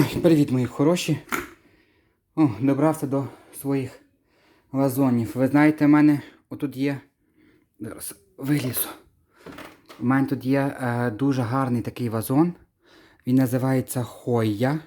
Ой, привіт, мої хороші. О, добрався до своїх вазонів. Ви знаєте, в мене отут є. Зараз вилізу. У мене тут є е, дуже гарний такий вазон. Він називається Хойя.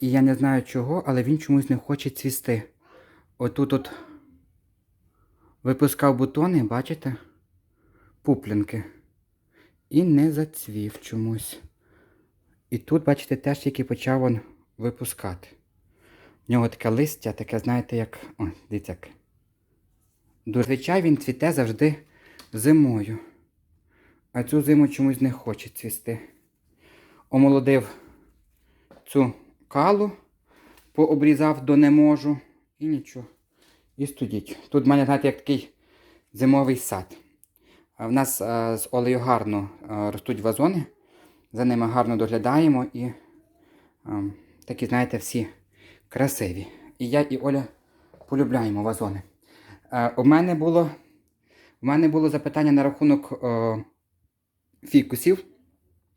І я не знаю чого, але він чомусь не хоче цвісти. Отут от випускав бутони, бачите? Пуплінки. І не зацвів чомусь. І тут, бачите, теж тільки почав він випускати. В нього таке листя, таке, знаєте, як. О, дивіться як. Зазвичай він цвіте завжди зимою. А цю зиму чомусь не хоче цвісти. Омолодив цю калу, пообрізав до не можу і нічого. І студіть. Тут в мене, знаєте, як такий зимовий сад. В нас а, з Олею гарно а, ростуть вазони. За ними гарно доглядаємо і а, такі, знаєте, всі красиві. І я, і Оля полюбляємо вазони. А, у, мене було, у мене було запитання на рахунок а, фікусів.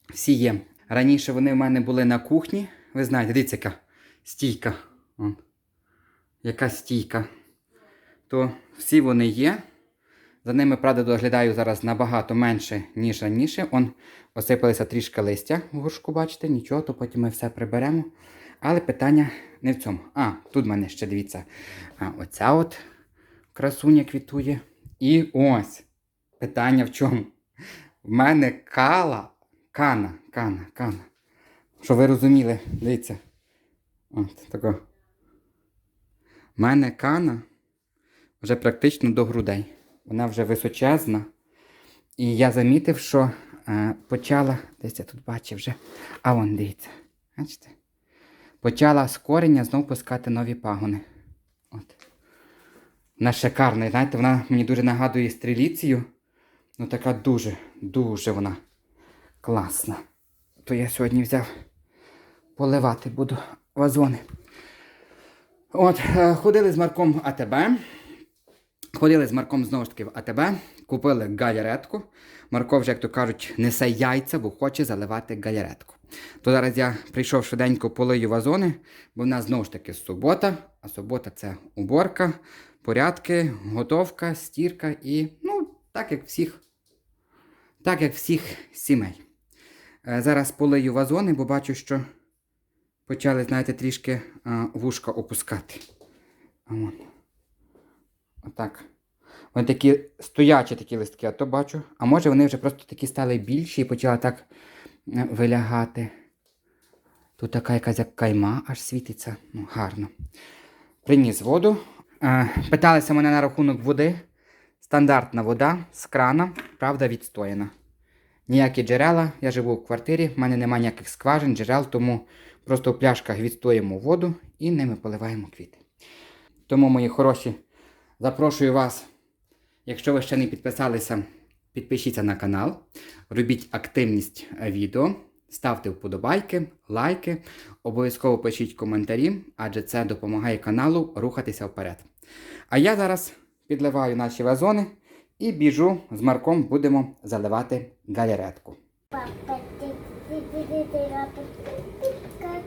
Всі є. Раніше вони в мене були на кухні. Ви знаєте, дивіться, яка стійка. Вон. Яка стійка. То всі вони є. За ними, правда, доглядаю зараз набагато менше, ніж раніше. Он осипалися трішки листя в горшку, бачите, нічого, то потім ми все приберемо. Але питання не в цьому. А, тут в мене ще дивіться. А, оця от красуня квітує. І ось. Питання в чому? В мене кала, кана, кана, кана. Що ви розуміли, дивіться. От, тако. В мене кана вже практично до грудей. Вона вже височезна. І я замітив, що е, почала. Десь я тут бачив вже. А вон дивіться. Бачите? Почала з корення знов пускати нові пагони. От. Вона шикарна. Знаєте, вона мені дуже нагадує стріліцію. Ну така дуже, дуже вона класна. То я сьогодні взяв поливати буду вазони. От, е, ходили з Марком АТБ. Ходили з Марком знову ж таки в АТБ, купили галеретку. Марко вже, як то кажуть, несе яйця, бо хоче заливати галеретку. То зараз я прийшов швиденько полию вазони, бо в нас знову ж таки субота, а субота це уборка, порядки, готовка, стірка і, ну, так як всіх, так як всіх сімей. Е, Зараз полию вазони, бо бачу, що почали, знаєте, трішки вушка опускати. Отак. Вони такі стоячі такі листки, а то бачу. А може вони вже просто такі стали більші і почали так е, вилягати. Тут така якась як кайма аж світиться. Ну, гарно. Приніс воду. Е, питалися мене на рахунок води. Стандартна вода з крана, правда, відстояна. Ніякі джерела, я живу в квартирі, в мене немає ніяких скважин, джерел, тому просто в пляшках відстоїмо воду і ними поливаємо квіти. Тому, мої хороші, запрошую вас, якщо ви ще не підписалися, підпишіться на канал, робіть активність відео, ставте вподобайки, лайки, обов'язково пишіть коментарі, адже це допомагає каналу рухатися вперед. А я зараз підливаю наші вазони і біжу з Марком будемо заливати галеретку.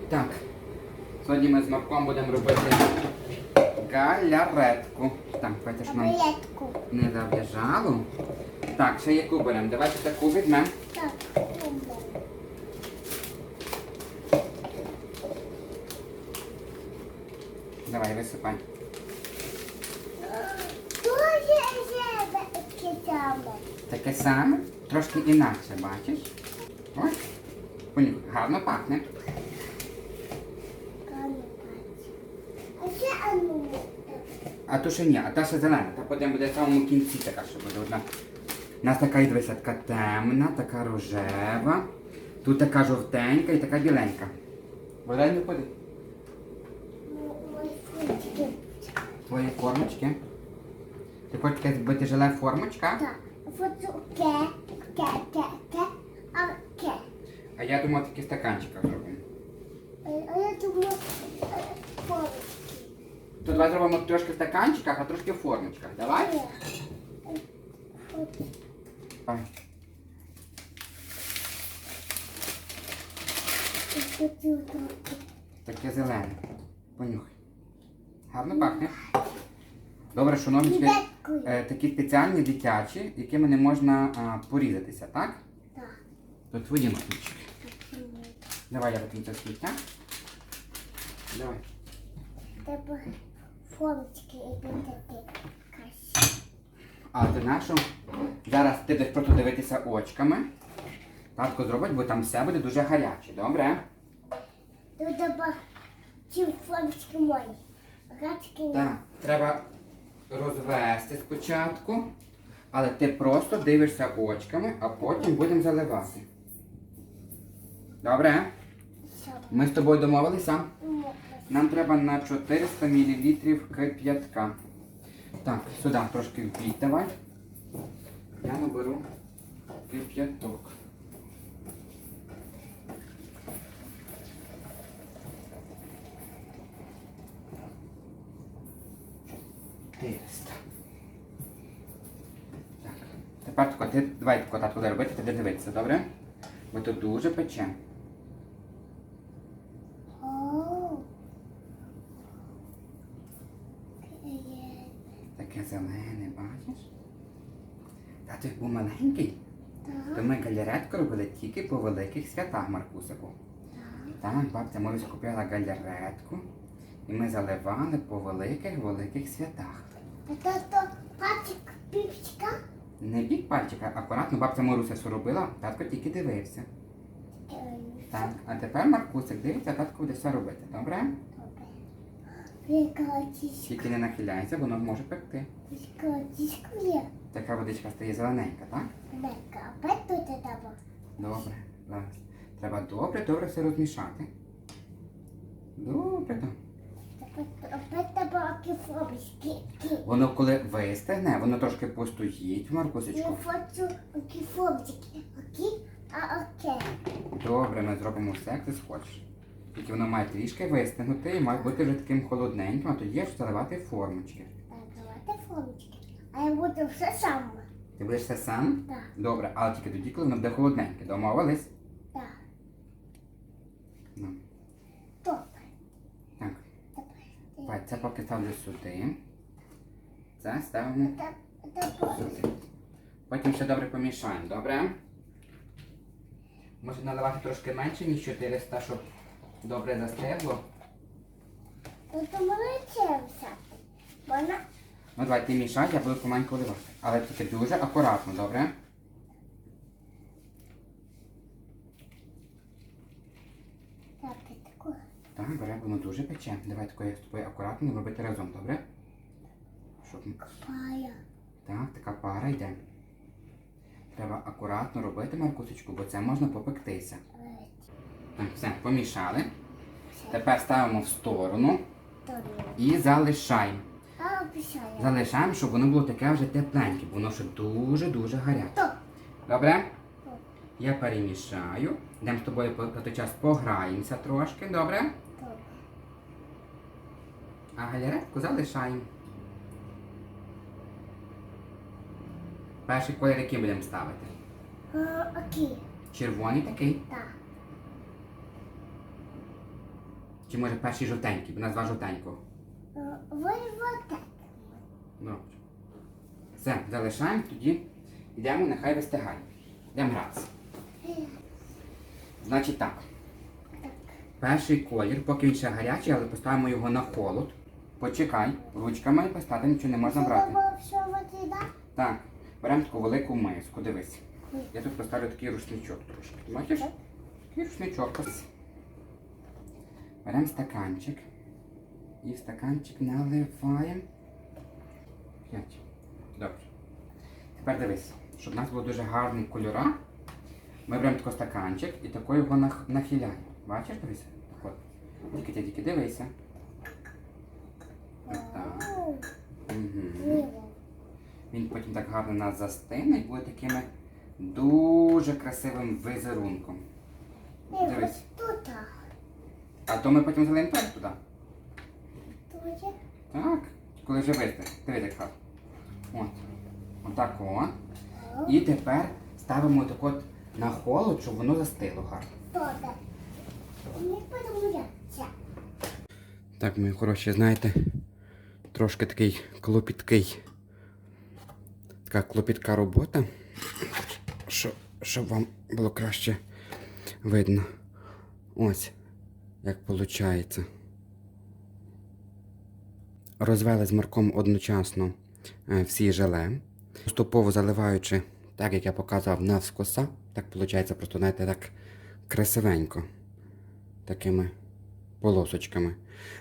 Так, сьогодні ми з Марком будемо робити галеретку. Так, бачиш, нам Таблетку. не забіжало. Так, ще яку беремо. Давайте таку візьмемо. Так. Давай, висипай. Дуже же китами. Таке саме, трошки інакше, бачиш? Ось. Гарно пахне. Кану бачу. А ще ану. А то ще ні, а та ще зелена. Та потім буде в самому кінці така, що буде одна. У нас така темна, така рожева. Тут така жовтенька і така біленька. Вода не ходи. Твої формочки. Ти хочеш таке зробити желе формочка? Так. А я думав такі стаканчика зробимо. А я думаю, е, форми. То давай зробимо трошки в стаканчиках, а трошки в формочках. Давай? Давай. Таке зелене. Понюхай. Гарно пахне. Добре, що е, такі спеціальні дитячі, якими не можна а, порізатися, так? Так. То твої ножички. Давай я викину це сміття. Давай. Формочки і такі каші. А ти нашу? Зараз ти будеш просто дивитися очками. Татко зробить, бо там все буде дуже гаряче, добре? Тут треба ці формочки мої. Рачки ні. Так, треба розвести спочатку, але ти просто дивишся очками, а потім будемо заливати. Добре? Ми з тобою домовилися? Нам треба на 400 мл кип'ятка. Так, сюди трошки вбій давай. Я наберу кип'яток. Так. Тепер тако, ти давай тако татку робити, ти дивитися, добре? Бо тут дуже пече. Таке зелене, бачиш? Та ти був маленький, то ми галеретку робили тільки по великих святах, Маркусику. Так, бабця Маруся купила галеретку, і ми заливали по великих великих святах. А то то пачик. Не бік пальчика, акуратно бабця Маруся все робила, татко тільки дивився. Так, а тепер Маркусик дивиться, татко буде все робити, добре? Тільки не нахиляйся, воно може пекти. Викатишка є. Така водичка стає зелененька, так? Опять тут треба. Добре, зараз. Треба добре, добре все розмішати. Добре. добре. Воно коли вистигне, воно трошки постоїть, Я хочу окі формочки. Окі, а оке. Добре, ми зробимо все, як ти схочеш. Тільки воно має трішки вистигнути і має бути вже таким холодненьким, а тоді аж заливати формочки. Так, давайте формочки. А я буду все саме. Ти будеш все сам? Так, Добре, але тільки тоді, коли воно буде холодненьке. Домовились? так. Ну, Добре. так. Давай, це поки ставлю сюди. Це ставимо Так, сюди. Потім ще добре помішаємо, добре? Може наливати трошки менше, ніж 400, щоб добре застигло. Ну, то молодцевся. Вона Ну давай ти мішай, я буду помаленьку вливати. Але тільки дуже акуратно, добре? так, і таку. Так, бере, воно дуже пече. Давай такою з тобою акуратно робити разом, добре? Щоб... Пая. Так, така пара йде. Треба акуратно робити маркусечку, бо це можна попектися. Так, все, помішали. Тепер ставимо в сторону і залишаємо. Залишаємо, щоб воно було таке вже тепленьке, бо воно ще дуже-дуже гаряче. Добре? Я перемішаю. Йдемо з тобою по той час пограємося трошки, добре? А галеретку залишаємо. Перший колір який будемо ставити? Окей. Червоний такий. Так. Чи може перший жовтенький, бо нас два жовтенького. Ви вот так. Добре. Все, залишаємо, тоді йдемо, нехай вистигає. Йдемо гратися. Значить так. Перший колір, поки він ще гарячий, але поставимо його на холод. Почекай, ручками поставити нічого не можна брати. Так, беремо таку велику миску, дивись. Я тут поставлю такий рушничок трошки. Бачиш? Такий рушничок. Беремо стаканчик. І в стаканчик наливаємо. П'ять. Добре. Тепер дивись, щоб у нас було дуже гарний кольора. Ми беремо такий стаканчик і тако його нах- нахиляємо. Бачиш, дивись? Так от. Тільки тільки дивися. Він потім так гарно нас застине і буде такими дуже красивим візерунком. Дивись. А то ми потім залиємо теж туди. Тут. Так, коли вже вистигне. Дивись, як гарно. От. Отак от. О, І тепер ставимо так от на холод, щоб воно застило гарно. Тут. Так, мої хороші, знаєте, трошки такий клопіткий. Така клопітка робота. Щоб вам було краще видно. Ось, як виходить. Розвели з марком одночасно е, всі желе, поступово заливаючи, так як я показав, навскоса. Так виходить, просто, знаєте, так красивенько. Такими полосочками.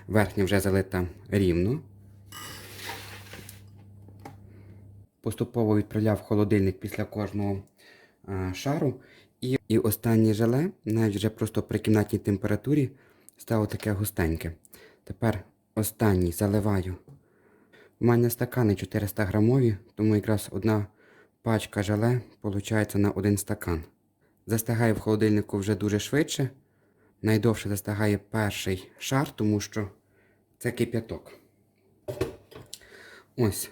Верхня вже залита рівно. Поступово відправляв в холодильник після кожного е, шару. І, і останнє желе, навіть вже просто при кімнатній температурі, стало таке густеньке. Тепер останній заливаю. У мене стакани 400 грамові, тому якраз одна пачка желе виходить на один стакан. Застигає в холодильнику вже дуже швидше. Найдовше застигає перший шар, тому що це кип'яток. Ось,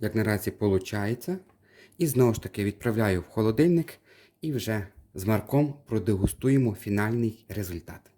як наразі виходить. І знову ж таки відправляю в холодильник і вже з марком продегустуємо фінальний результат.